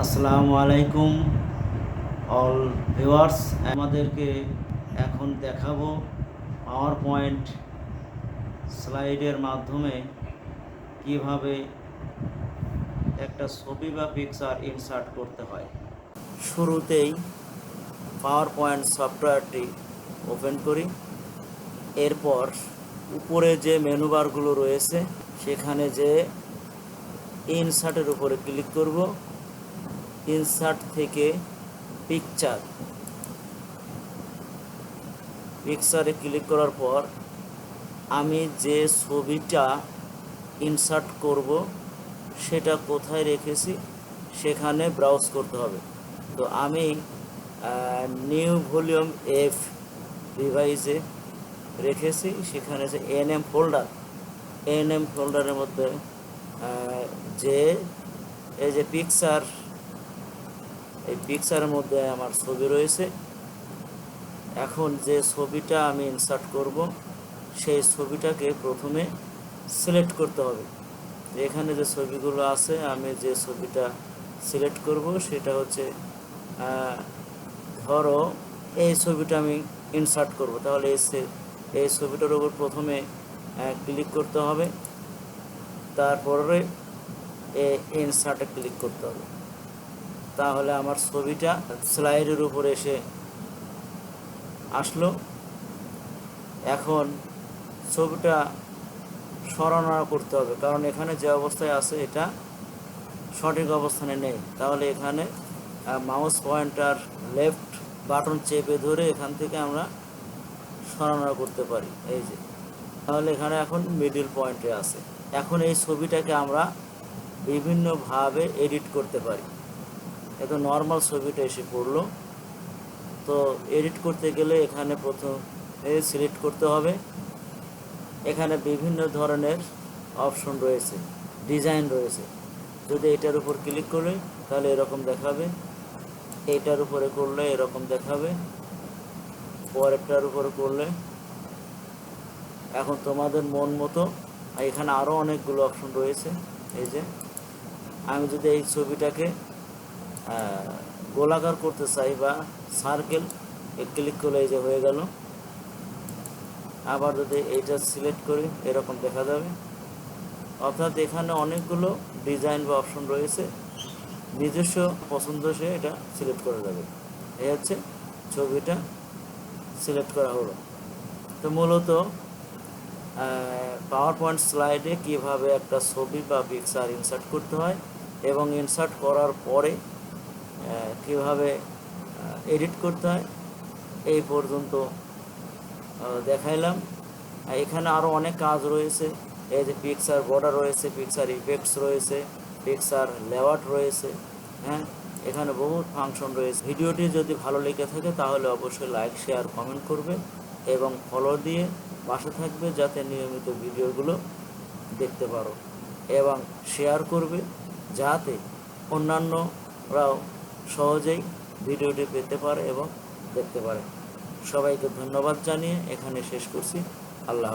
আসসালামু আলাইকুম all viewers আমাদেরকে এখন দেখাবো পাওয়ার পয়েন্ট স্লাইডের মাধ্যমে কীভাবে একটা ছবি বা পিকচার ইনসার্ট করতে হয়। শুরুতেই পাওয়ার পয়েন্ট সফটওয়্যারটি ওপেন করি। এরপর উপরে যে মেনু বারগুলো রয়েছে, সেখানে যে ইনসার্টের উপরে ক্লিক করব। ইনসার্ট থেকে পিকচার। পিকচারে ক্লিক করার পর আমি যে ছবিটা ইনসার্ট করব, সেটা কোথায় রেখেছি সেখানে ব্রাউজ করতে হবে। তো আমি নিউ ভলিউম এফ ডিভাইসে রেখেছি, সেখানে যে এনএম ফোল্ডার এনএম ফোল্ডারের মধ্যে যে, এই যে পিকচার এই পিকচারের মধ্যে আমার ছবি রয়েছে। এখন যে ছবিটা আমি ইনসার্ট করব, সেই ছবিটাকে প্রথমে সিলেক্ট করতে হবে। এখানে যে ছবিগুলো আছে, আমি যে ছবিটা সিলেক্ট করব, সেটা হচ্ছে ধরো এই ছবিটা আমি ইনসার্ট করব। তাহলে এই সে- এই ছবিটার উপর প্রথমে ক্লিক করতে হবে। তারপরে এ ইনসার্টে ক্লিক করতে হবে। তাহলে আমার ছবিটা স্লাইডের উপরে এসে আসলো। এখন ছবিটা সরানো করতে হবে, কারণ এখানে যে অবস্থায় আছে এটা সঠিক অবস্থানে নেই। তাহলে এখানে মাউস পয়েন্টার লেফট বাটন চেপে ধরে এখান থেকে আমরা সরানো করতে পারি। এই যে, তাহলে এখানে এখন মিডিল পয়েন্টে আছে। এখন এই ছবিটাকে আমরা বিভিন্নভাবে এডিট করতে পারি। এত নর্মাল ছবিটা এসে পড়ল। তো এডিট করতে গেলে এখানে প্রথম সিলেক্ট করতে হবে। এখানে বিভিন্ন ধরনের অপশন রয়েছে ডিজাইন রয়েছে। যদি এটার উপর ক্লিক করলে তাহলে এরকম দেখাবে। এটার উপরে করলে এরকম দেখাবে। পরেরটার উপরে করলে। এখন তোমাদের মন মতো, এখানে আরও অনেকগুলো অপশন রয়েছে। এই যে, আমি যদি এই ছবিটাকে গোলাকার করতে চাই বা সার্কেল ক্লিক করলে এই যে হয়ে গেল। আবার যদি এইটা সিলেক্ট করি, এরকম দেখা যাবে। অর্থাৎ এখানে অনেকগুলো ডিজাইন বা অপশন রয়েছে। নিজস্ব পছন্দ সে এটা সিলেক্ট করা যাবে এই হচ্ছে ছবিটা সিলেক্ট করা হলো। তো মূলত পাওয়ার পয়েন্ট স্লাইডে কীভাবে একটা ছবি বা পিকচার ইনসার্ট করতে হয় এবং ইনসার্ট করার পরে কীভাবে এডিট করতে হয়, এই পর্যন্ত দেখাইলাম। এখানে আরও অনেক কাজ রয়েছে। এই যে পিকচার বর্ডার রয়েছে পিকচার ইফেক্টস রয়েছে পিকচার লেআউট রয়েছে হ্যাঁ? এখানে বহুত ফাংশন রয়েছে। ভিডিওটি যদি ভালো লেগে থাকে, তাহলে অবশ্যই লাইক শেয়ার কমেন্ট করবে এবং ফলো দিয়ে পাশে থাকবে যাতে নিয়মিত ভিডিওগুলো দেখতে পারো। এবং শেয়ার করবে যাতে অন্যান্যরাও সহজেই ভিডিওটি পেতে পারে এবং দেখতে পারে। সবাইকে ধন্যবাদ জানিয়ে এখানে শেষ করছি। আল্লাহ